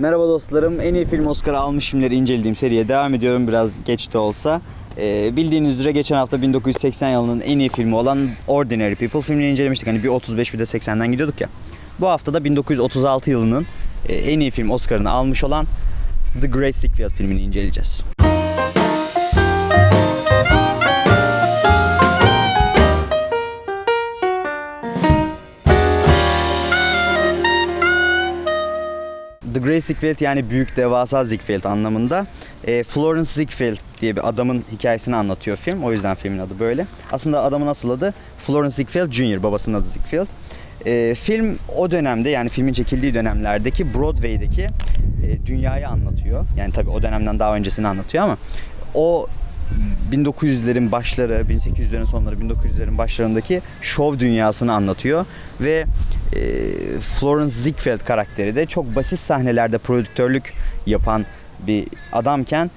Merhaba dostlarım. En iyi film Oscar'ı almış filmleri incelediğim seriye devam ediyorum. Biraz geç de olsa. Ee, bildiğiniz üzere geçen hafta 1980 yılının en iyi filmi olan Ordinary People filmini incelemiştik. Hani bir 35 bir de 80'den gidiyorduk ya. Bu hafta da 1936 yılının e, en iyi film Oscar'ını almış olan The Great Sickfield filmini inceleyeceğiz. The Great Ziegfeld yani büyük devasa Ziegfeld anlamında. E, Florence Ziegfeld diye bir adamın hikayesini anlatıyor film. O yüzden filmin adı böyle. Aslında adamın asıl adı Florence Ziegfeld Jr. Babasının adı Ziegfeld. E, film o dönemde yani filmin çekildiği dönemlerdeki Broadway'deki e, dünyayı anlatıyor. Yani tabii o dönemden daha öncesini anlatıyor ama o 1900'lerin başları, 1800'lerin sonları, 1900'lerin başlarındaki şov dünyasını anlatıyor ve e, Florence Ziegfeld karakteri de çok basit sahnelerde prodüktörlük yapan bir adamken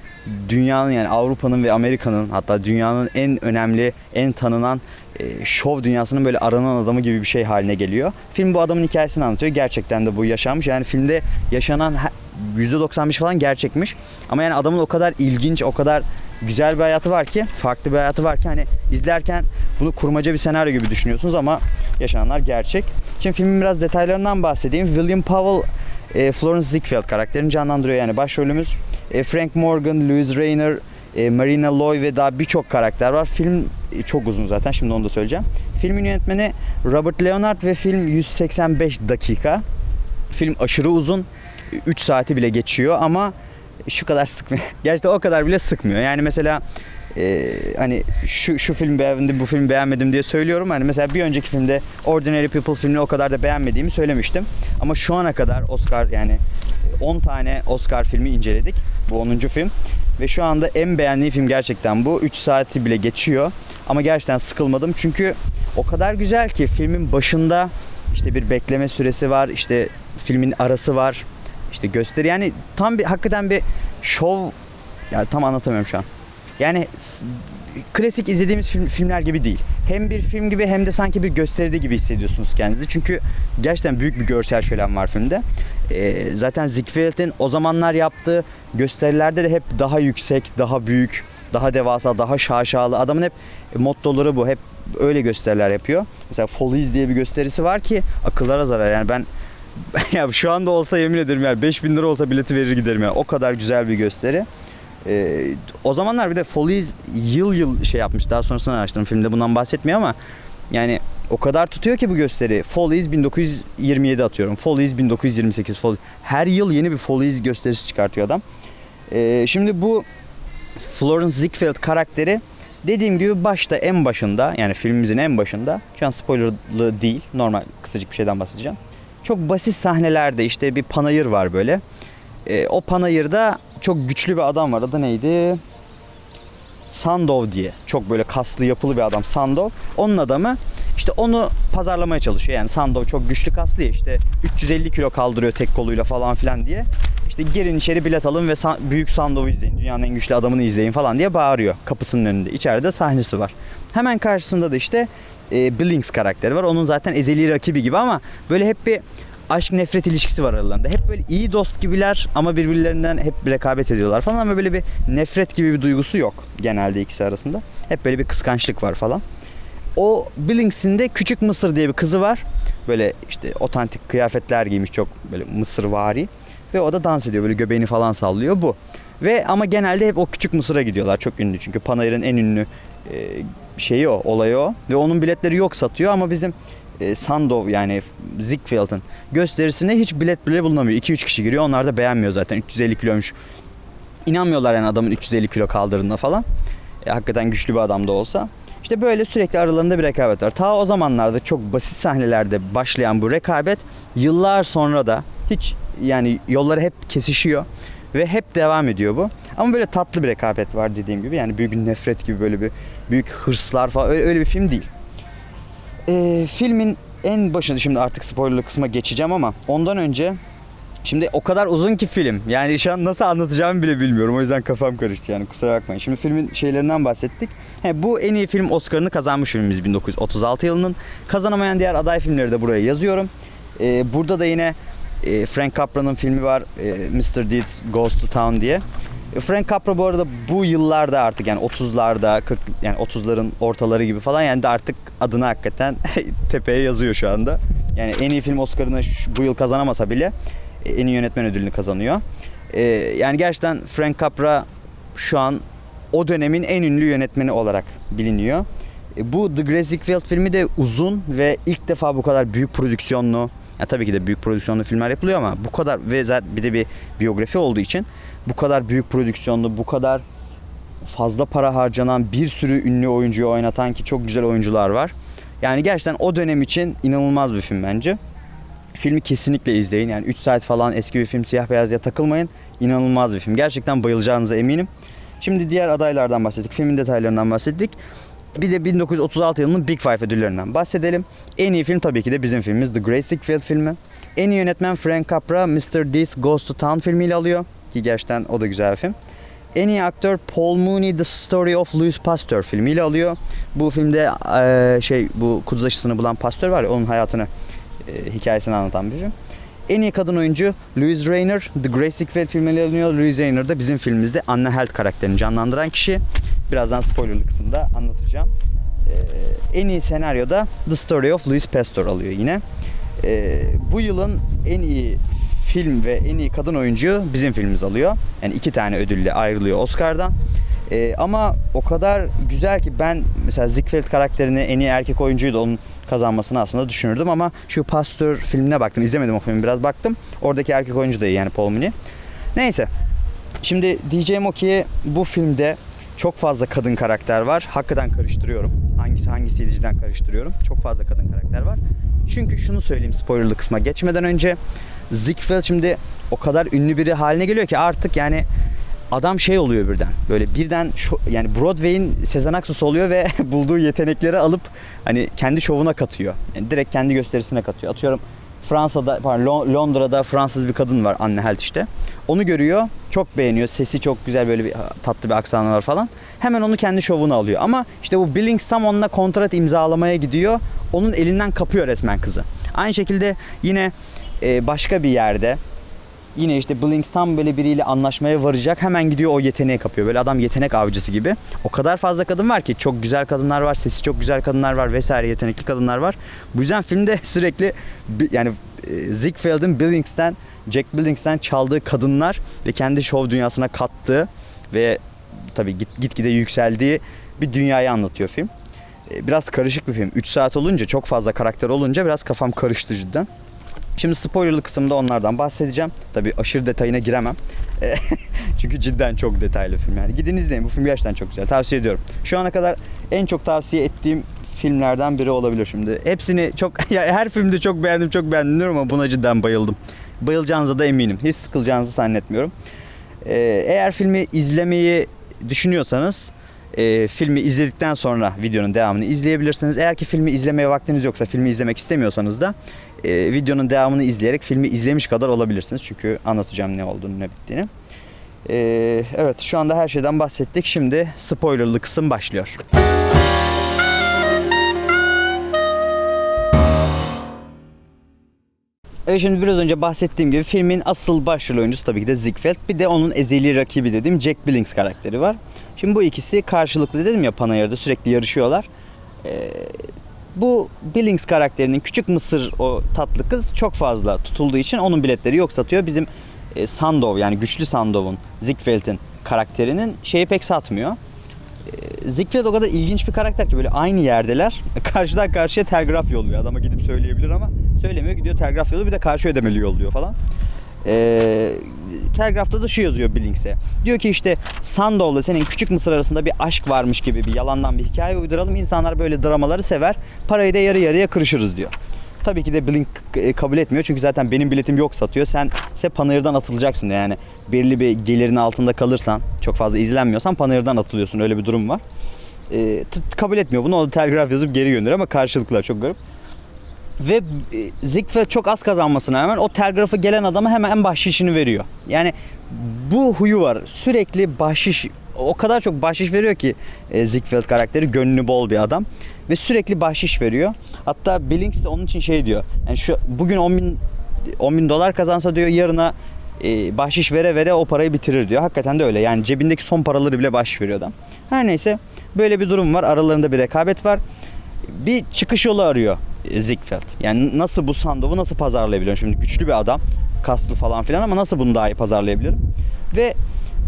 dünyanın yani Avrupa'nın ve Amerika'nın hatta dünyanın en önemli, en tanınan e, şov dünyasının böyle aranan adamı gibi bir şey haline geliyor. Film bu adamın hikayesini anlatıyor. Gerçekten de bu yaşanmış. Yani filmde yaşanan he- %95 falan gerçekmiş. Ama yani adamın o kadar ilginç, o kadar güzel bir hayatı var ki, farklı bir hayatı var ki hani izlerken bunu kurmaca bir senaryo gibi düşünüyorsunuz ama yaşananlar gerçek. Şimdi filmin biraz detaylarından bahsedeyim. William Powell e, Florence Ziegfeld karakterini canlandırıyor yani başrolümüz. E, Frank Morgan, Louis Rayner, e, Marina Loy ve daha birçok karakter var. Film çok uzun zaten şimdi onu da söyleyeceğim. Filmin yönetmeni Robert Leonard ve film 185 dakika. Film aşırı uzun. 3 saati bile geçiyor ama şu kadar sıkmıyor. Gerçekten o kadar bile sıkmıyor. Yani mesela e, hani şu şu film beğendim, bu film beğenmedim diye söylüyorum. Hani mesela bir önceki filmde Ordinary People filmini o kadar da beğenmediğimi söylemiştim. Ama şu ana kadar Oscar yani 10 tane Oscar filmi inceledik. Bu 10. film. Ve şu anda en beğendiğim film gerçekten bu. 3 saati bile geçiyor. Ama gerçekten sıkılmadım. Çünkü o kadar güzel ki filmin başında işte bir bekleme süresi var. işte filmin arası var. İşte gösteri yani tam bir hakikaten bir şov ya tam anlatamıyorum şu an. Yani klasik izlediğimiz film, filmler gibi değil. Hem bir film gibi hem de sanki bir gösteride gibi hissediyorsunuz kendinizi. Çünkü gerçekten büyük bir görsel şölen var filmde. Ee, zaten Ziegfeld'in o zamanlar yaptığı gösterilerde de hep daha yüksek, daha büyük, daha devasa, daha şaşalı. Adamın hep mottoları bu. Hep öyle gösteriler yapıyor. Mesela Follies diye bir gösterisi var ki akıllara zarar. Yani ben ya şu anda olsa yemin ederim yani 5000 lira olsa bileti verir giderim yani. O kadar güzel bir gösteri. Ee, o zamanlar bir de Follies yıl yıl şey yapmış. Daha sonrasını araştırdım. Filmde bundan bahsetmiyor ama yani o kadar tutuyor ki bu gösteri. Follies 1927 atıyorum. Follies 1928. Follies. Her yıl yeni bir Follies gösterisi çıkartıyor adam. Ee, şimdi bu Florence Ziegfeld karakteri dediğim gibi başta en başında yani filmimizin en başında şu an spoilerlı değil normal kısacık bir şeyden bahsedeceğim. Çok basit sahnelerde işte bir panayır var böyle. Ee, o panayırda çok güçlü bir adam var. Adı neydi? Sandov diye. Çok böyle kaslı yapılı bir adam Sandov. Onun adamı işte onu pazarlamaya çalışıyor. Yani Sandov çok güçlü kaslı ya işte 350 kilo kaldırıyor tek koluyla falan filan diye. İşte girin içeri bilet alın ve büyük Sandov'u izleyin. Dünyanın en güçlü adamını izleyin falan diye bağırıyor kapısının önünde. İçeride sahnesi var. Hemen karşısında da işte e, Billings karakteri var. Onun zaten ezeli rakibi gibi ama böyle hep bir aşk nefret ilişkisi var aralarında. Hep böyle iyi dost gibiler ama birbirlerinden hep rekabet ediyorlar falan ama böyle bir nefret gibi bir duygusu yok genelde ikisi arasında. Hep böyle bir kıskançlık var falan. O Billings'in de Küçük Mısır diye bir kızı var. Böyle işte otantik kıyafetler giymiş çok böyle Mısır vari. Ve o da dans ediyor böyle göbeğini falan sallıyor bu. Ve ama genelde hep o Küçük Mısır'a gidiyorlar çok ünlü çünkü Panayır'ın en ünlü e, şeyi o, olayı o. Ve onun biletleri yok satıyor ama bizim e, Sandow yani Ziegfeld'in gösterisine hiç bilet bile bulunamıyor. 2-3 kişi giriyor onlar da beğenmiyor zaten 350 kiloymuş. İnanmıyorlar yani adamın 350 kilo kaldırdığına falan. E, hakikaten güçlü bir adam da olsa. İşte böyle sürekli aralarında bir rekabet var. Ta o zamanlarda çok basit sahnelerde başlayan bu rekabet yıllar sonra da hiç yani yolları hep kesişiyor ve hep devam ediyor bu. Ama böyle tatlı bir rekabet var dediğim gibi. Yani büyük bir nefret gibi böyle bir büyük hırslar falan öyle, bir film değil. Ee, filmin en başında şimdi artık spoilerlı kısma geçeceğim ama ondan önce Şimdi o kadar uzun ki film. Yani şu an nasıl anlatacağımı bile bilmiyorum. O yüzden kafam karıştı yani kusura bakmayın. Şimdi filmin şeylerinden bahsettik. He, bu en iyi film Oscar'ını kazanmış filmimiz 1936 yılının. Kazanamayan diğer aday filmleri de buraya yazıyorum. Ee, burada da yine E, Frank Capra'nın filmi var. E, Mr. Deeds Goes to Town diye. E, Frank Capra bu arada bu yıllarda artık yani 30'larda 40 yani 30'ların ortaları gibi falan yani de artık adını hakikaten tepeye yazıyor şu anda. Yani en iyi film Oscar'ını bu yıl kazanamasa bile e, en iyi yönetmen ödülünü kazanıyor. Yani gerçekten Frank Capra şu an o dönemin en ünlü yönetmeni olarak biliniyor. Bu The Grace Ziegfeld filmi de uzun ve ilk defa bu kadar büyük prodüksiyonlu ya tabii ki de büyük prodüksiyonlu filmler yapılıyor ama bu kadar ve zaten bir de bir biyografi olduğu için bu kadar büyük prodüksiyonlu, bu kadar fazla para harcanan bir sürü ünlü oyuncuyu oynatan ki çok güzel oyuncular var. Yani gerçekten o dönem için inanılmaz bir film bence. Filmi kesinlikle izleyin. Yani 3 saat falan eski bir film siyah beyaz diye takılmayın. İnanılmaz bir film. Gerçekten bayılacağınıza eminim. Şimdi diğer adaylardan bahsettik. Filmin detaylarından bahsettik. Bir de 1936 yılının Big Five ödüllerinden bahsedelim. En iyi film tabii ki de bizim filmimiz The Great Ziegfeld filmi. En iyi yönetmen Frank Capra Mr. Deeds Goes to Town filmiyle alıyor. Ki gerçekten o da güzel bir film. En iyi aktör Paul Mooney The Story of Louis Pasteur filmiyle alıyor. Bu filmde şey bu kuduz aşısını bulan pastör var ya onun hayatını hikayesini anlatan bir film. En iyi kadın oyuncu Louise Rayner The Great Ziegfeld filmiyle alınıyor. Louise Rayner da bizim filmimizde Anna Held karakterini canlandıran kişi. Birazdan spoilerlı kısımda anlatacağım. Ee, en iyi senaryoda The Story of Louis Pasteur alıyor yine. Ee, bu yılın en iyi film ve en iyi kadın oyuncu bizim filmimiz alıyor. Yani iki tane ödülle ayrılıyor Oscar'dan. Ee, ama o kadar güzel ki ben mesela Ziegfeld karakterini en iyi erkek oyuncuyu da onun kazanmasını aslında düşünürdüm ama şu Pasteur filmine baktım. izlemedim o filmi biraz baktım. Oradaki erkek oyuncu da iyi yani Paul Mooney. Neyse. Şimdi o ki bu filmde çok fazla kadın karakter var. Hakikaten karıştırıyorum. Hangisi hangisiydi cidden karıştırıyorum. Çok fazla kadın karakter var. Çünkü şunu söyleyeyim spoilerlı kısma geçmeden önce Ziegfeld şimdi o kadar ünlü biri haline geliyor ki artık yani adam şey oluyor birden. Böyle birden şu, yani Broadway'in Sezen Aksu'su oluyor ve bulduğu yetenekleri alıp hani kendi şovuna katıyor. Yani direkt kendi gösterisine katıyor. Atıyorum Fransa'da, pardon Lon- Londra'da Fransız bir kadın var Anne Helt işte. Onu görüyor, çok beğeniyor. Sesi çok güzel böyle bir tatlı bir aksanı var falan. Hemen onu kendi şovuna alıyor. Ama işte bu Billings tam onunla kontrat imzalamaya gidiyor. Onun elinden kapıyor resmen kızı. Aynı şekilde yine e, başka bir yerde yine işte Blinks tam böyle biriyle anlaşmaya varacak. Hemen gidiyor o yeteneği kapıyor. Böyle adam yetenek avcısı gibi. O kadar fazla kadın var ki çok güzel kadınlar var, sesi çok güzel kadınlar var vesaire yetenekli kadınlar var. Bu yüzden filmde sürekli yani e, Ziegfeld'in Billings'ten Jack Billings'ten çaldığı kadınlar ve kendi şov dünyasına kattığı ve tabii git, gitgide yükseldiği bir dünyayı anlatıyor film. E, Biraz karışık bir film. 3 saat olunca çok fazla karakter olunca biraz kafam karıştı cidden. Şimdi spoilerlı kısımda onlardan bahsedeceğim. Tabii aşırı detayına giremem. E, Çünkü cidden çok detaylı film yani. Gidin izleyin. Bu film gerçekten çok güzel. Tavsiye ediyorum. Şu ana kadar en çok tavsiye ettiğim filmlerden biri olabilir şimdi. Hepsini çok ya her filmde çok beğendim, çok beğendim diyorum ama buna cidden bayıldım. Bayılacağınıza da eminim. Hiç sıkılacağınızı zannetmiyorum. E, eğer filmi izlemeyi düşünüyorsanız e, filmi izledikten sonra videonun devamını izleyebilirsiniz. Eğer ki filmi izlemeye vaktiniz yoksa, filmi izlemek istemiyorsanız da e, videonun devamını izleyerek filmi izlemiş kadar olabilirsiniz. Çünkü anlatacağım ne olduğunu, ne bittiğini. E, evet, şu anda her şeyden bahsettik. Şimdi spoilerlı kısım başlıyor. Evet şimdi biraz önce bahsettiğim gibi filmin asıl başrol oyuncusu tabii ki de Ziegfeld. Bir de onun ezeli rakibi dediğim Jack Billings karakteri var. Şimdi bu ikisi karşılıklı dedim ya Panayır'da sürekli yarışıyorlar. Ee, bu Billings karakterinin küçük mısır o tatlı kız çok fazla tutulduğu için onun biletleri yok satıyor. Bizim e, Sandow yani güçlü Sandow'un Ziegfeld'in karakterinin şeyi pek satmıyor. E, Ziegfeld o kadar ilginç bir karakter ki böyle aynı yerdeler. Karşıdan karşıya telgraf yolluyor. Adama gidip söyleyebilir ama söylemiyor. Gidiyor telgraf yolluyor bir de karşı ödemeli yolluyor falan. Ee, telgrafta da şu yazıyor Billings'e. Diyor ki işte Sandow'la senin küçük Mısır arasında bir aşk varmış gibi bir yalandan bir hikaye uyduralım. İnsanlar böyle dramaları sever. Parayı da yarı yarıya kırışırız diyor. Tabii ki de Blink e, kabul etmiyor çünkü zaten benim biletim yok satıyor. Sen ise panayırdan atılacaksın yani belirli bir gelirin altında kalırsan çok fazla izlenmiyorsan panayırdan atılıyorsun öyle bir durum var. E, kabul etmiyor bunu o telgraf yazıp geri gönderiyor ama karşılıklar çok garip. Ve e, Ziegfeld çok az kazanmasına rağmen o telgrafı gelen adama hemen en bahşişini veriyor. Yani bu huyu var. Sürekli bahşiş o kadar çok bahşiş veriyor ki e, Ziegfeld karakteri gönlü bol bir adam ve sürekli bahşiş veriyor. Hatta Billings de onun için şey diyor. Yani şu bugün 10 bin 10 bin dolar kazansa diyor yarına e, bahşiş vere vere o parayı bitirir diyor. Hakikaten de öyle. Yani cebindeki son paraları bile bahşiş veriyor adam. Her neyse böyle bir durum var. Aralarında bir rekabet var. Bir çıkış yolu arıyor Ziegfeld. Yani nasıl bu Sandov'u nasıl pazarlayabilirim? Şimdi güçlü bir adam. Kaslı falan filan ama nasıl bunu daha iyi pazarlayabilirim? Ve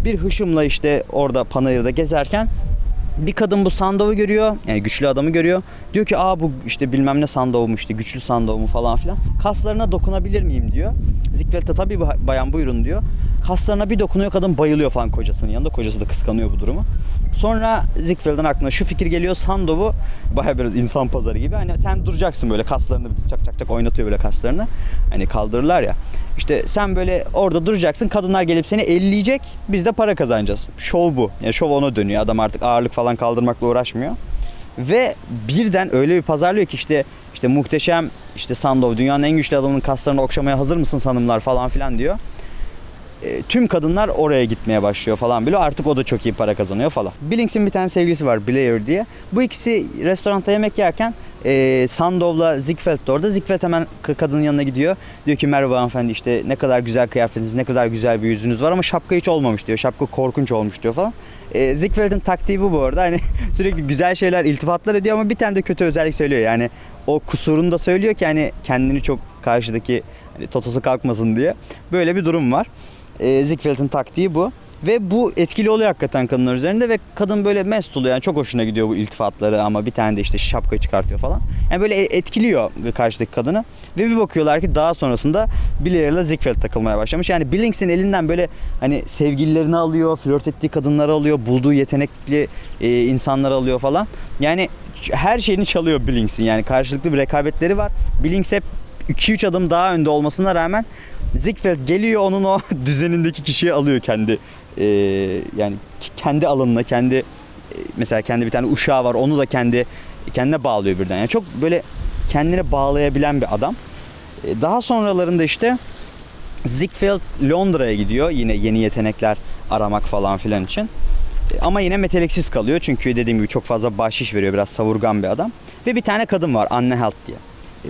bir hışımla işte orada panayırda gezerken bir kadın bu Sandov'u görüyor. Yani güçlü adamı görüyor. Diyor ki aa bu işte bilmem ne Sandov mu işte güçlü Sandov mu falan filan. Kaslarına dokunabilir miyim diyor. Ziegfeld de tabii bayan buyurun diyor. Kaslarına bir dokunuyor kadın bayılıyor falan kocasının yanında. Kocası da kıskanıyor bu durumu. Sonra Ziegfeld'in aklına şu fikir geliyor. Sandov'u baya biraz insan pazarı gibi. Hani sen duracaksın böyle kaslarını çak çak çak oynatıyor böyle kaslarını. Hani kaldırırlar ya. İşte sen böyle orada duracaksın. Kadınlar gelip seni elleyecek. Biz de para kazanacağız. Şov bu. Yani şov ona dönüyor. Adam artık ağırlık falan kaldırmakla uğraşmıyor. Ve birden öyle bir pazarlıyor ki işte işte muhteşem işte Sandov dünyanın en güçlü adamının kaslarını okşamaya hazır mısınız hanımlar falan filan diyor. E, tüm kadınlar oraya gitmeye başlıyor falan bile. Artık o da çok iyi para kazanıyor falan. Billings'in bir tane sevgilisi var Blair diye. Bu ikisi restoranda yemek yerken e, Sandov'la Ziegfeld de orada. Ziegfeld hemen kadının yanına gidiyor. Diyor ki merhaba hanımefendi işte ne kadar güzel kıyafetiniz, ne kadar güzel bir yüzünüz var ama şapka hiç olmamış diyor. Şapka korkunç olmuş diyor falan. E, Ziegfeld'in taktiği bu bu arada. Hani sürekli güzel şeyler, iltifatlar ediyor ama bir tane de kötü özellik söylüyor. Yani o kusurunu da söylüyor ki hani kendini çok karşıdaki hani totosu kalkmasın diye. Böyle bir durum var. E, Ziegfeld'in taktiği bu. Ve bu etkili oluyor hakikaten kadınlar üzerinde ve kadın böyle mest oluyor. Yani çok hoşuna gidiyor bu iltifatları ama bir tane de işte şapkayı çıkartıyor falan. Yani böyle e- etkiliyor karşıdaki kadını. Ve bir bakıyorlar ki daha sonrasında Blair'la Ziegfeld takılmaya başlamış. Yani Billings'in elinden böyle hani sevgililerini alıyor, flört ettiği kadınları alıyor, bulduğu yetenekli e, insanları alıyor falan. Yani her şeyini çalıyor Billings'in. Yani karşılıklı bir rekabetleri var. Billings hep 2-3 adım daha önde olmasına rağmen Ziegfeld geliyor onun o düzenindeki kişiyi alıyor kendi e, yani kendi alanına kendi e, mesela kendi bir tane uşağı var onu da kendi kendine bağlıyor birden. Yani çok böyle kendine bağlayabilen bir adam. E, daha sonralarında işte Ziegfeld Londra'ya gidiyor yine yeni yetenekler aramak falan filan için. E, Ama yine meteliksiz kalıyor çünkü dediğim gibi çok fazla bahşiş veriyor biraz savurgan bir adam. Ve bir tane kadın var Anne Helt diye.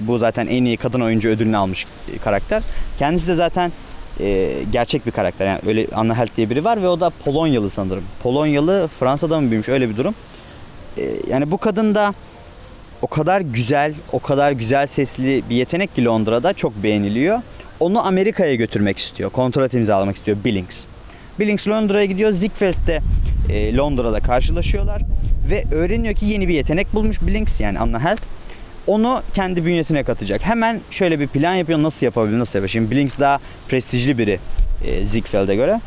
Bu zaten en iyi kadın oyuncu ödülünü almış karakter. Kendisi de zaten e, gerçek bir karakter. Yani öyle Anne Helt diye biri var ve o da Polonyalı sanırım. Polonyalı Fransa'da mı büyümüş öyle bir durum. E, yani bu kadın da o kadar güzel, o kadar güzel sesli bir yetenek ki Londra'da çok beğeniliyor. Onu Amerika'ya götürmek istiyor. Kontrat imzalamak istiyor Billings. Billings Londra'ya gidiyor. Ziegfeld de e, Londra'da karşılaşıyorlar. Ve öğreniyor ki yeni bir yetenek bulmuş Billings yani Anna Helt. Onu kendi bünyesine katacak. Hemen şöyle bir plan yapıyor. Nasıl yapabilir, nasıl yapabilir? Şimdi Billings daha prestijli biri e, Ziegfeld'e göre.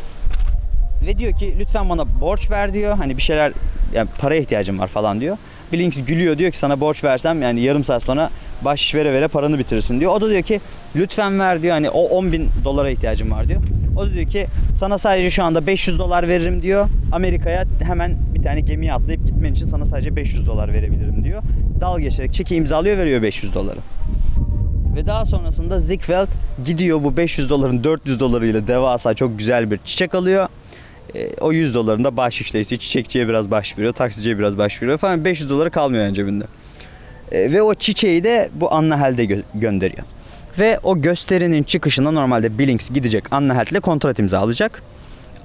Ve diyor ki lütfen bana borç ver diyor. Hani bir şeyler yani paraya ihtiyacım var falan diyor. Billings gülüyor diyor ki sana borç versem yani yarım saat sonra bahşiş vere vere paranı bitirirsin diyor. O da diyor ki lütfen ver diyor hani o 10 bin dolara ihtiyacım var diyor. O da diyor ki sana sadece şu anda 500 dolar veririm diyor. Amerika'ya hemen bir tane gemiye atlayıp gitmen için sana sadece 500 dolar verebilirim diyor. Dal geçerek çeki imzalıyor veriyor 500 doları. Ve daha sonrasında Ziegfeld gidiyor bu 500 doların 400 dolarıyla devasa çok güzel bir çiçek alıyor. E, o 100 dolarını da bahşişle işte çiçekçiye biraz bahşiş veriyor, taksiciye biraz bahşiş veriyor falan 500 doları kalmıyor yani cebinde. E, ve o çiçeği de bu Anna Held'e gö- gönderiyor. Ve o gösterinin çıkışında normalde Billings gidecek Anna Held'le kontrat imzalayacak.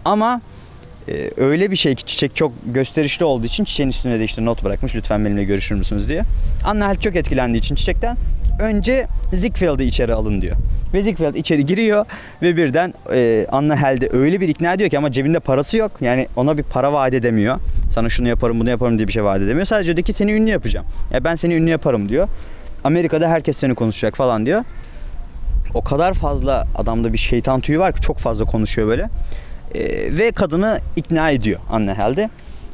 Ama e, öyle bir şey ki çiçek çok gösterişli olduğu için çiçeğin üstüne de işte not bırakmış lütfen benimle görüşür müsünüz diye. Anna Held çok etkilendiği için çiçekten önce Ziegfeld'i içeri alın diyor. Ve Ziegfeld içeri giriyor ve birden e, Anna Held'i öyle bir ikna ediyor ki ama cebinde parası yok. Yani ona bir para vaat edemiyor. Sana şunu yaparım bunu yaparım diye bir şey vaat edemiyor. Sadece diyor ki seni ünlü yapacağım. Ya ben seni ünlü yaparım diyor. Amerika'da herkes seni konuşacak falan diyor. O kadar fazla adamda bir şeytan tüyü var ki çok fazla konuşuyor böyle. Ee, ve kadını ikna ediyor Anne Helde.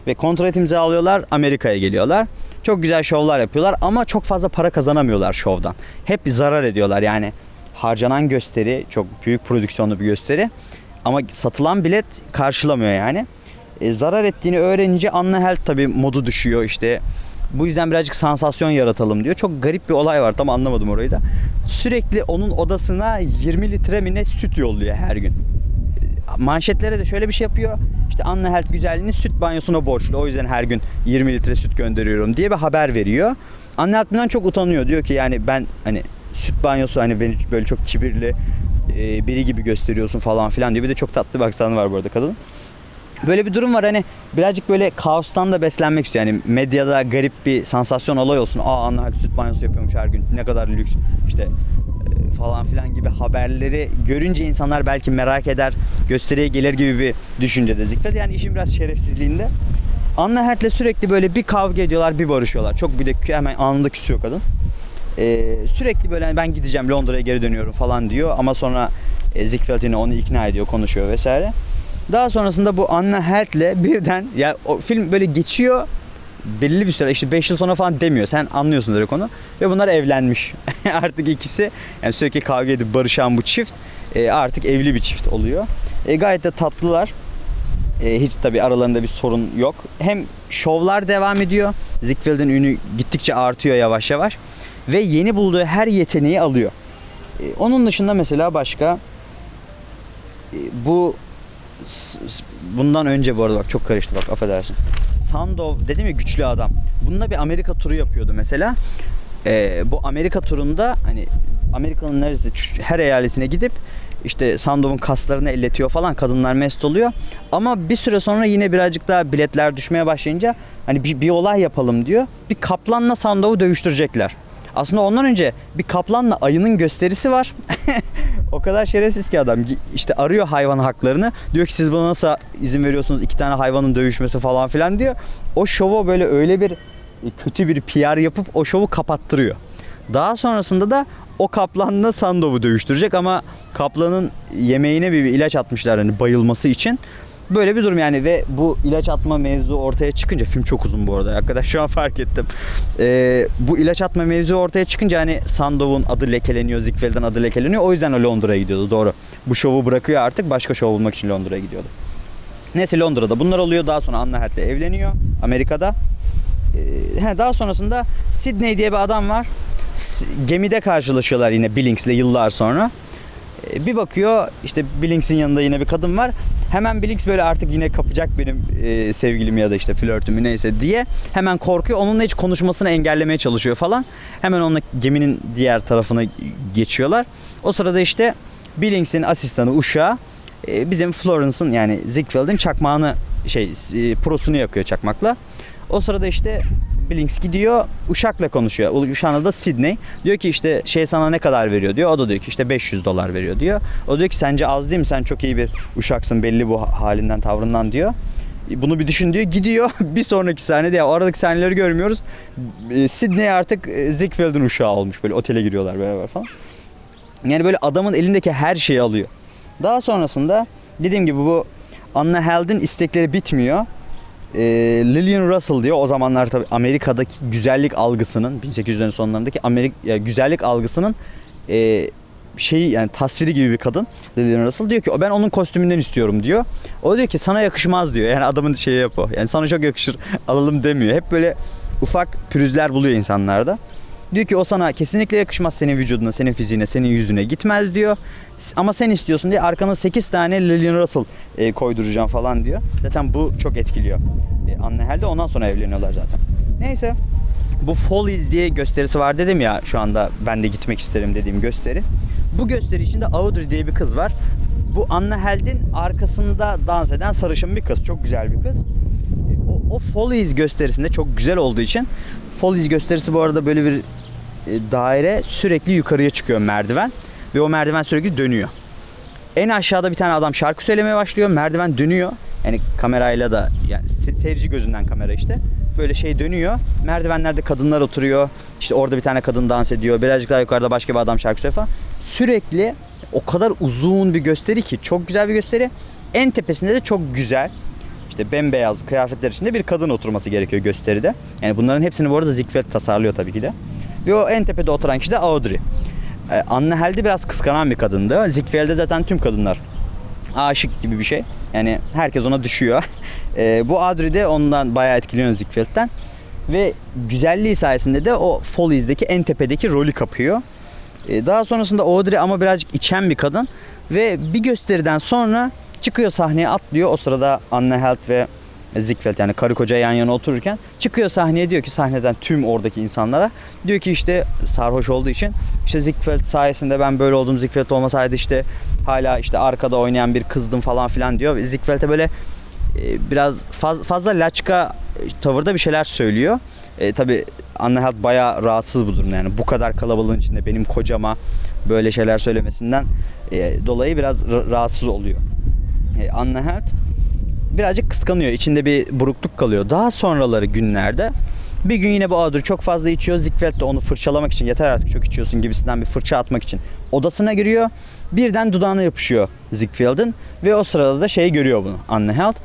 Ve kontrat imzalıyorlar Amerika'ya geliyorlar. Çok güzel şovlar yapıyorlar ama çok fazla para kazanamıyorlar şovdan. Hep zarar ediyorlar yani. Harcanan gösteri çok büyük prodüksiyonlu bir gösteri. Ama satılan bilet karşılamıyor yani. E, zarar ettiğini öğrenince Anne Held tabii modu düşüyor işte. Bu yüzden birazcık sansasyon yaratalım diyor. Çok garip bir olay var tam anlamadım orayı da. Sürekli onun odasına 20 litre mi süt yolluyor her gün manşetlere de şöyle bir şey yapıyor. İşte Anne Helt güzelliğini süt banyosuna borçlu. O yüzden her gün 20 litre süt gönderiyorum diye bir haber veriyor. Anne Helt bundan çok utanıyor. Diyor ki yani ben hani süt banyosu hani beni böyle çok kibirli e, biri gibi gösteriyorsun falan filan diyor. Bir de çok tatlı bir aksanı var bu arada kadın. Böyle bir durum var hani birazcık böyle kaostan da beslenmek istiyor. Yani medyada garip bir sansasyon olay olsun. Aa Anna süt banyosu yapıyormuş her gün. Ne kadar lüks işte e, falan filan gibi haberleri görünce insanlar belki merak eder, gösteriye gelir gibi bir düşüncede Ziegfeld. Yani işin biraz şerefsizliğinde. Anna Hert'le sürekli böyle bir kavga ediyorlar, bir barışıyorlar. Çok bir de hemen anında küsüyor kadın. Ee, sürekli böyle hani ben gideceğim Londra'ya geri dönüyorum falan diyor ama sonra e, Ziegfeld yine onu ikna ediyor, konuşuyor vesaire. Daha sonrasında bu Anna Hert'le birden ya o film böyle geçiyor belirli bir süre işte 5 yıl sonra falan demiyor. Sen anlıyorsun direkt onu. Ve bunlar evlenmiş. artık ikisi yani sürekli kavga edip barışan bu çift e, artık evli bir çift oluyor. E, gayet de tatlılar. E, hiç tabii aralarında bir sorun yok. Hem şovlar devam ediyor. Ziegfeld'in ünü gittikçe artıyor yavaş yavaş. Ve yeni bulduğu her yeteneği alıyor. E, onun dışında mesela başka e, bu bundan önce bu arada bak çok karıştı bak affedersin. Sandow dedim ya güçlü adam. Bununla bir Amerika turu yapıyordu mesela. Ee, bu Amerika turunda hani Amerika'nın neresi her eyaletine gidip işte Sandow'un kaslarını elletiyor falan kadınlar mest oluyor. Ama bir süre sonra yine birazcık daha biletler düşmeye başlayınca hani bir, bir olay yapalım diyor. Bir kaplanla Sandow'u dövüştürecekler. Aslında ondan önce bir kaplanla ayının gösterisi var. o kadar şerefsiz ki adam. İşte arıyor hayvan haklarını. Diyor ki siz bana nasıl izin veriyorsunuz iki tane hayvanın dövüşmesi falan filan diyor. O şovu böyle öyle bir kötü bir PR yapıp o şovu kapattırıyor. Daha sonrasında da o kaplanla Sandow'u dövüştürecek ama kaplanın yemeğine bir, bir ilaç atmışlar hani bayılması için. Böyle bir durum yani ve bu ilaç atma mevzu ortaya çıkınca film çok uzun bu arada arkadaş şu an fark ettim. Ee, bu ilaç atma mevzu ortaya çıkınca hani Sandow'un adı lekeleniyor, Ziegfeld'in adı lekeleniyor. O yüzden o Londra'ya gidiyordu doğru. Bu şovu bırakıyor artık başka şov bulmak için Londra'ya gidiyordu. Neyse Londra'da bunlar oluyor. Daha sonra Anna Hert'le evleniyor Amerika'da. Ee, daha sonrasında Sydney diye bir adam var. Gemide karşılaşıyorlar yine Billings'le yıllar sonra. Ee, Bir bakıyor işte Billings'in yanında yine bir kadın var. Hemen Billings böyle artık yine kapacak benim e, sevgilimi ya da işte flörtümü neyse diye hemen korkuyor. Onunla hiç konuşmasını engellemeye çalışıyor falan. Hemen onunla geminin diğer tarafına geçiyorlar. O sırada işte Billings'in asistanı uşağı e, bizim Florence'ın yani Ziegfeld'in çakmağını şey e, prosunu yakıyor çakmakla. O sırada işte Billings gidiyor uşakla konuşuyor. Adı da Sydney. Diyor ki işte şey sana ne kadar veriyor diyor. O da diyor ki işte 500 dolar veriyor diyor. O diyor ki sence az değil mi? Sen çok iyi bir uşaksın belli bu halinden tavrından diyor. Bunu bir düşün diyor. Gidiyor. bir sonraki sahnede ya aradaki sahneleri görmüyoruz. E, Sydney artık e, Ziegfeld'in uşağı olmuş. Böyle otele giriyorlar beraber falan. Yani böyle adamın elindeki her şeyi alıyor. Daha sonrasında dediğim gibi bu Anna Held'in istekleri bitmiyor. Ee, Lillian Russell diyor o zamanlar tabii Amerika'daki güzellik algısının 1800'lerin sonlarındaki Amerika güzellik algısının e, şeyi yani tasviri gibi bir kadın Lillian Russell diyor ki ben onun kostümünden istiyorum diyor. O diyor ki sana yakışmaz diyor. Yani adamın şeyi yap o. Yani sana çok yakışır alalım demiyor. Hep böyle ufak pürüzler buluyor insanlarda. Diyor ki o sana kesinlikle yakışmaz senin vücuduna, senin fiziğine, senin yüzüne gitmez diyor. Ama sen istiyorsun diye arkana 8 tane Lillian Russell e, koyduracağım falan diyor. Zaten bu çok etkiliyor. E, Anne Helde ondan sonra evleniyorlar zaten. Neyse. Bu Follies diye gösterisi var dedim ya şu anda ben de gitmek isterim dediğim gösteri. Bu gösteri içinde Audrey diye bir kız var. Bu Anna Held'in arkasında dans eden sarışın bir kız. Çok güzel bir kız. E, O, o Follies gösterisinde çok güzel olduğu için Follies gösterisi bu arada böyle bir daire sürekli yukarıya çıkıyor merdiven ve o merdiven sürekli dönüyor. En aşağıda bir tane adam şarkı söylemeye başlıyor. Merdiven dönüyor. Yani kamerayla da yani se- seyirci gözünden kamera işte. Böyle şey dönüyor. Merdivenlerde kadınlar oturuyor. İşte orada bir tane kadın dans ediyor. Birazcık daha yukarıda başka bir adam şarkı söylüyor falan. Sürekli o kadar uzun bir gösteri ki çok güzel bir gösteri. En tepesinde de çok güzel işte bembeyaz kıyafetler içinde bir kadın oturması gerekiyor gösteride. Yani bunların hepsini bu arada Ziegfeld tasarlıyor tabii ki de. Ve o en tepede oturan kişi de Audrey. Ee, Anne Heldi biraz kıskanan bir kadındı. Ziegfeld'e zaten tüm kadınlar aşık gibi bir şey. Yani herkes ona düşüyor. Ee, bu Audrey de ondan bayağı etkileniyor Ziegfeld'den. Ve güzelliği sayesinde de o Follies'deki en tepedeki rolü kapıyor. Ee, daha sonrasında Audrey ama birazcık içen bir kadın. Ve bir gösteriden sonra çıkıyor sahneye atlıyor. O sırada Anne Held ve Ziegfeld yani karı koca yan yana otururken çıkıyor sahneye diyor ki sahneden tüm oradaki insanlara diyor ki işte sarhoş olduğu için işte Ziegfeld sayesinde ben böyle oldum Ziegfeld olmasaydı işte hala işte arkada oynayan bir kızdım falan filan diyor. Ve Ziegfeld'e böyle e, biraz faz, fazla laçka tavırda bir şeyler söylüyor. E, tabii Anne Halt bayağı rahatsız bu durumda yani bu kadar kalabalığın içinde benim kocama böyle şeyler söylemesinden e, dolayı biraz ra- rahatsız oluyor. E, Anne Halt birazcık kıskanıyor. İçinde bir burukluk kalıyor. Daha sonraları günlerde bir gün yine bu Adur çok fazla içiyor. Ziegfeld de onu fırçalamak için yeter artık çok içiyorsun gibisinden bir fırça atmak için odasına giriyor. Birden dudağına yapışıyor Ziegfeld'in ve o sırada da şey görüyor bunu Anne Halt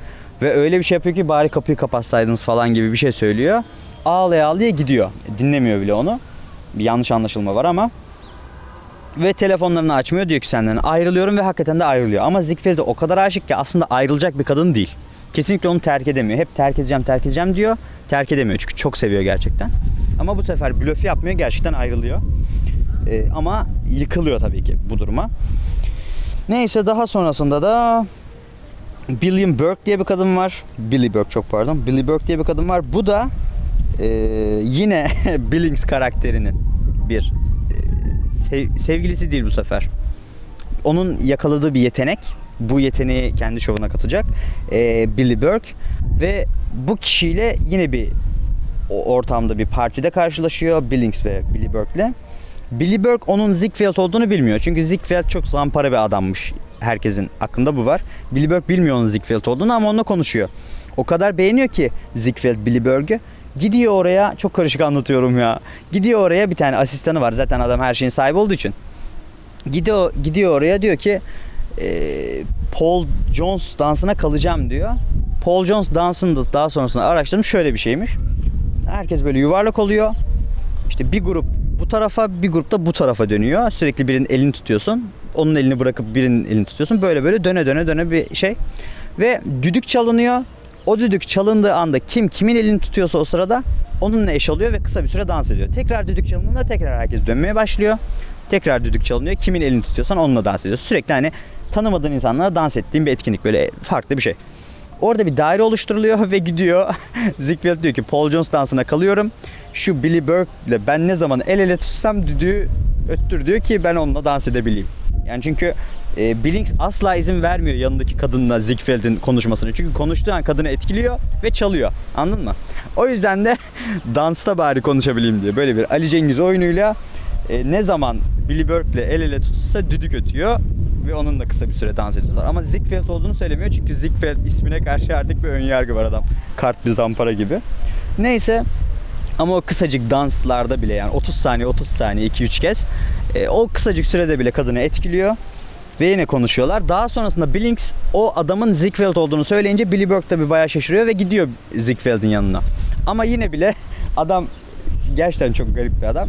ve öyle bir şey yapıyor ki bari kapıyı kapatsaydınız falan gibi bir şey söylüyor. Ağlaya ağlaya gidiyor. Dinlemiyor bile onu. Bir yanlış anlaşılma var ama ve telefonlarını açmıyor diyor ki senden ayrılıyorum ve hakikaten de ayrılıyor. Ama Ziegfeld'e o kadar aşık ki aslında ayrılacak bir kadın değil. Kesinlikle onu terk edemiyor. Hep terk edeceğim terk edeceğim diyor. Terk edemiyor çünkü çok seviyor gerçekten. Ama bu sefer blöf yapmıyor gerçekten ayrılıyor. Ee, ama yıkılıyor tabii ki bu duruma. Neyse daha sonrasında da Billiam Burke diye bir kadın var. Billy Burke çok pardon. Billy Burke diye bir kadın var. Bu da e, yine Billings karakterinin bir e, sev- sevgilisi değil bu sefer. Onun yakaladığı bir yetenek. Bu yeteneği kendi şovuna katacak. E, Billy Burke ve bu kişiyle yine bir ortamda bir partide karşılaşıyor Billings ve Billy Burke'le. Billy Burke onun Ziegfeld olduğunu bilmiyor. Çünkü Ziegfeld çok zampara bir adammış. Herkesin aklında bu var. Billy Burke bilmiyor onun Ziegfeld olduğunu ama onunla konuşuyor. O kadar beğeniyor ki Ziegfeld Billy Burke'ü. Gidiyor oraya, çok karışık anlatıyorum ya. Gidiyor oraya bir tane asistanı var. Zaten adam her şeyin sahibi olduğu için. Gidiyor, gidiyor oraya diyor ki e, Paul Jones dansına kalacağım diyor. Paul Jones dansını da daha sonrasında araştırdım şöyle bir şeymiş. Herkes böyle yuvarlak oluyor. İşte bir grup bu tarafa bir grup da bu tarafa dönüyor. Sürekli birinin elini tutuyorsun. Onun elini bırakıp birinin elini tutuyorsun. Böyle böyle döne döne döne bir şey. Ve düdük çalınıyor. O düdük çalındığı anda kim kimin elini tutuyorsa o sırada onunla eş oluyor ve kısa bir süre dans ediyor. Tekrar düdük çalındığında tekrar herkes dönmeye başlıyor. Tekrar düdük çalınıyor. Kimin elini tutuyorsan onunla dans ediyor. Sürekli hani tanımadığın insanlara dans ettiğin bir etkinlik. Böyle farklı bir şey. Orada bir daire oluşturuluyor ve gidiyor. Ziegfeld diyor ki Paul Jones dansına kalıyorum. Şu Billy Burke ile ben ne zaman el ele tutsam düdüğü öttür diyor ki ben onunla dans edebileyim. Yani çünkü e, Billings asla izin vermiyor yanındaki kadınla Ziegfeld'in konuşmasını. Çünkü konuştuğu an kadını etkiliyor ve çalıyor. Anladın mı? O yüzden de dansta bari konuşabileyim diye böyle bir Ali Cengiz oyunuyla e, ne zaman Billy Burke ile el ele tutsa düdük ötüyor ve onunla kısa bir süre dans ediyorlar. Ama Ziegfeld olduğunu söylemiyor çünkü Ziegfeld ismine karşı artık bir önyargı var adam. Kart bir zampara gibi. Neyse ama o kısacık danslarda bile yani 30 saniye 30 saniye 2-3 kez e, o kısacık sürede bile kadını etkiliyor. Ve yine konuşuyorlar. Daha sonrasında Billings o adamın Ziegfeld olduğunu söyleyince Billy Burke tabii bayağı şaşırıyor ve gidiyor Ziegfeld'in yanına. Ama yine bile adam gerçekten çok garip bir adam.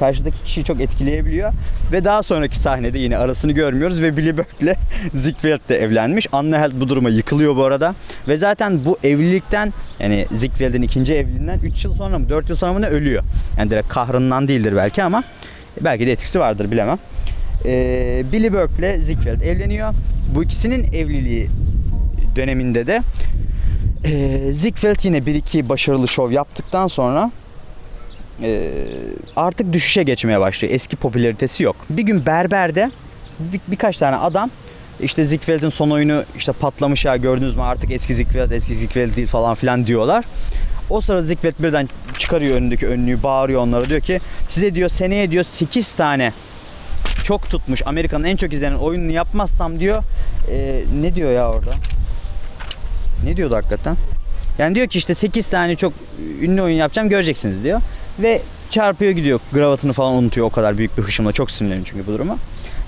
Karşıdaki kişiyi çok etkileyebiliyor. Ve daha sonraki sahnede yine arasını görmüyoruz ve Billy Burke'le Ziegfeld de evlenmiş. Anne Held bu duruma yıkılıyor bu arada. Ve zaten bu evlilikten yani Ziegfeld'in ikinci evliliğinden 3 yıl sonra mı 4 yıl sonra mı ne ölüyor. Yani direkt kahrından değildir belki ama belki de etkisi vardır bilemem. Ee, Billy Burke ile Ziegfeld evleniyor. Bu ikisinin evliliği döneminde de e, Ziegfeld yine bir iki başarılı şov yaptıktan sonra artık düşüşe geçmeye başlıyor. Eski popülaritesi yok. Bir gün berberde bir, birkaç tane adam işte Ziegfeld'in son oyunu işte patlamış ya gördünüz mü artık eski Ziegfeld eski Ziegfeld değil falan filan diyorlar. O sırada Ziegfeld birden çıkarıyor önündeki önlüğü bağırıyor onlara diyor ki size diyor seneye diyor 8 tane çok tutmuş Amerika'nın en çok izlenen oyununu yapmazsam diyor e, ne diyor ya orada? Ne diyordu hakikaten? Yani diyor ki işte 8 tane çok ünlü oyun yapacağım göreceksiniz diyor. Ve çarpıyor gidiyor. Gravatını falan unutuyor o kadar büyük bir hışımla. Çok sinirleniyor çünkü bu duruma.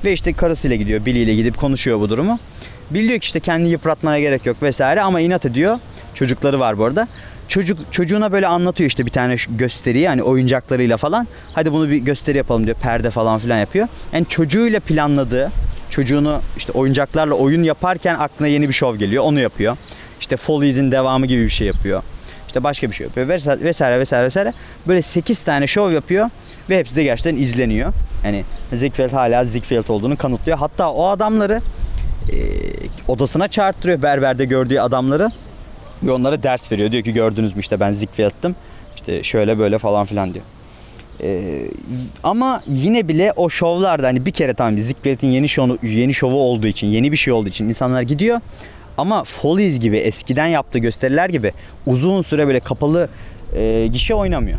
Ve işte karısıyla gidiyor. Billy ile gidip konuşuyor bu durumu. Bill diyor ki işte kendini yıpratmana gerek yok vesaire ama inat ediyor. Çocukları var bu arada. Çocuk çocuğuna böyle anlatıyor işte bir tane gösteriyi hani oyuncaklarıyla falan. Hadi bunu bir gösteri yapalım diyor. Perde falan filan yapıyor. Yani çocuğuyla planladığı çocuğunu işte oyuncaklarla oyun yaparken aklına yeni bir şov geliyor. Onu yapıyor. İşte Follies'in devamı gibi bir şey yapıyor. İşte başka bir şey yapıyor vesaire vesaire vesaire. Böyle 8 tane şov yapıyor ve hepsi de gerçekten izleniyor. Yani Ziegfeld hala Ziegfeld olduğunu kanıtlıyor. Hatta o adamları e, odasına çağırttırıyor berberde gördüğü adamları. Ve onlara ders veriyor. Diyor ki gördünüz mü işte ben Ziegfeld'tim. İşte şöyle böyle falan filan diyor. Ee, ama yine bile o şovlarda hani bir kere tamam Ziegfeld'in yeni şovu, yeni şovu olduğu için, yeni bir şey olduğu için insanlar gidiyor. Ama Follies gibi eskiden yaptığı gösteriler gibi uzun süre böyle kapalı e, gişe oynamıyor.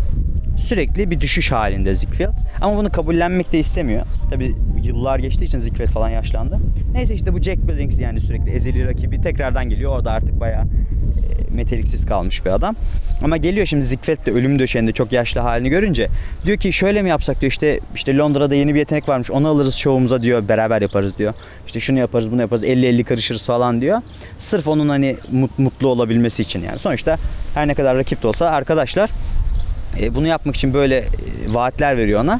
Sürekli bir düşüş halinde Ziegfeld. Ama bunu kabullenmek de istemiyor. Tabi yıllar geçtiği için Ziegfeld falan yaşlandı. Neyse işte bu Jack Billings yani sürekli ezeli rakibi tekrardan geliyor. Orada artık bayağı e, meteliksiz kalmış bir adam. Ama geliyor şimdi Ziegfeld de ölüm döşeğinde çok yaşlı halini görünce diyor ki şöyle mi yapsak diyor işte işte Londra'da yeni bir yetenek varmış onu alırız şovumuza diyor beraber yaparız diyor. İşte şunu yaparız bunu yaparız 50-50 karışırız falan diyor. Sırf onun hani mut- mutlu olabilmesi için yani. Sonuçta her ne kadar rakip de olsa arkadaşlar e, bunu yapmak için böyle e, vaatler veriyor ona.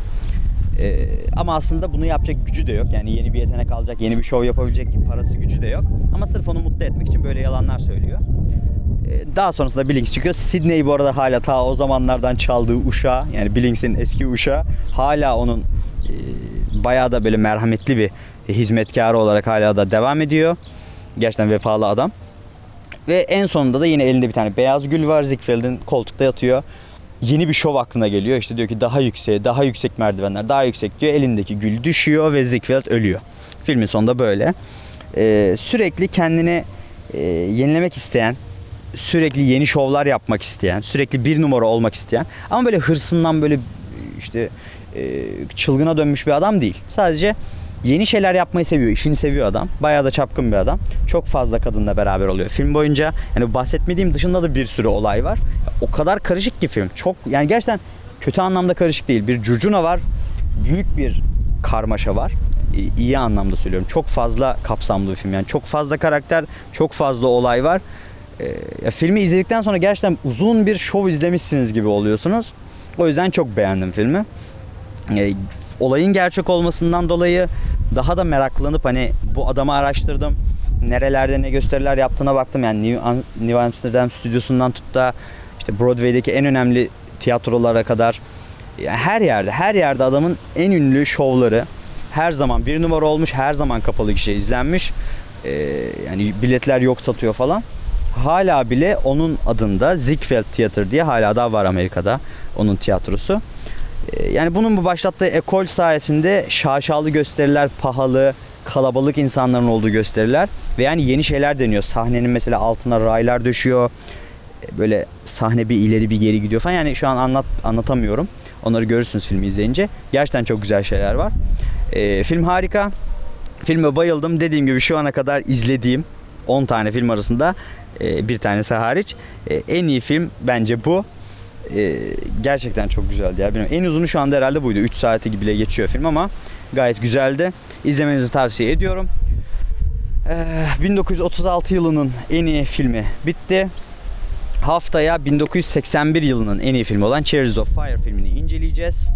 E, ama aslında bunu yapacak gücü de yok. Yani yeni bir yetenek alacak, yeni bir şov yapabilecek parası gücü de yok. Ama sırf onu mutlu etmek için böyle yalanlar söylüyor. E, daha sonrasında Billings çıkıyor. Sydney bu arada hala ta o zamanlardan çaldığı uşağı yani Billings'in eski uşağı hala onun e, bayağı da böyle merhametli bir hizmetkarı olarak hala da devam ediyor. Gerçekten vefalı adam. Ve en sonunda da yine elinde bir tane beyaz gül var. Ziegfeld'in koltukta yatıyor. Yeni bir şov aklına geliyor. İşte diyor ki daha yükseğe, daha yüksek merdivenler, daha yüksek diyor. Elindeki gül düşüyor ve Ziegfeld ölüyor. Filmin sonunda böyle. Ee, sürekli kendini e, yenilemek isteyen, sürekli yeni şovlar yapmak isteyen, sürekli bir numara olmak isteyen ama böyle hırsından böyle işte e, çılgına dönmüş bir adam değil. Sadece yeni şeyler yapmayı seviyor, işini seviyor adam. Bayağı da çapkın bir adam. Çok fazla kadınla beraber oluyor. Film boyunca yani bahsetmediğim dışında da bir sürü olay var. O kadar karışık ki film. Çok yani gerçekten kötü anlamda karışık değil. Bir curcuna var. Büyük bir karmaşa var. İyi anlamda söylüyorum. Çok fazla kapsamlı bir film. Yani çok fazla karakter, çok fazla olay var. Ya filmi izledikten sonra gerçekten uzun bir şov izlemişsiniz gibi oluyorsunuz. O yüzden çok beğendim filmi. Ee, olayın gerçek olmasından dolayı daha da meraklanıp hani bu adamı araştırdım. Nerelerde ne gösteriler yaptığına baktım. Yani New, Am- New Amsterdam stüdyosundan tut da işte Broadway'deki en önemli tiyatrolara kadar yani her yerde her yerde adamın en ünlü şovları her zaman bir numara olmuş, her zaman kapalı kişi izlenmiş. Ee, yani biletler yok satıyor falan. Hala bile onun adında Ziegfeld Theater diye hala daha var Amerika'da onun tiyatrosu. Ee, Yani bunun bu başlattığı ekol sayesinde şaşalı gösteriler, pahalı, kalabalık insanların olduğu gösteriler ve yani yeni şeyler deniyor. Sahnenin mesela altına raylar döşüyor. Ee, Böyle sahne bir ileri bir geri gidiyor falan. Yani şu an anlat anlatamıyorum. Onları görürsünüz filmi izleyince. Gerçekten çok güzel şeyler var. Ee, film harika. Filme bayıldım. Dediğim gibi şu ana kadar izlediğim 10 tane film arasında e, bir tanesi hariç e, en iyi film bence bu. E, gerçekten çok güzeldi ya. Bilmiyorum. En uzunu şu anda herhalde buydu. 3 saati bile geçiyor film ama gayet güzeldi. İzlemenizi tavsiye ediyorum. Ee, 1936 yılının en iyi filmi bitti. Haftaya 1981 yılının en iyi filmi olan Cherries of Fire filmini inceleyeceğiz.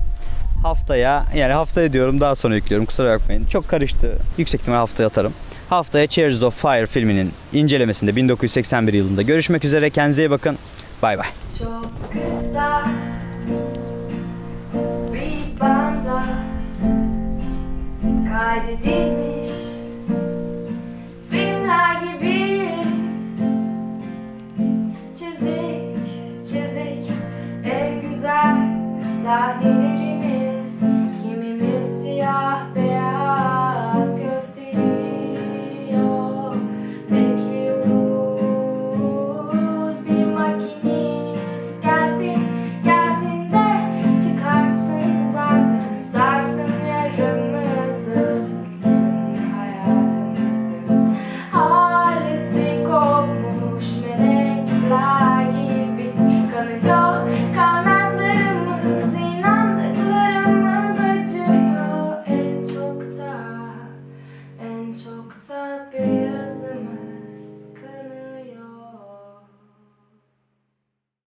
Haftaya yani haftaya diyorum daha sonra yüklüyorum kusura bakmayın. Çok karıştı. Yüksek ihtimal haftaya atarım. Haftaya Cherries of Fire filminin incelemesinde 1981 yılında görüşmek üzere. Kendinize iyi bakın. Bay bay. Çok kısa bir banda kaydedilmiş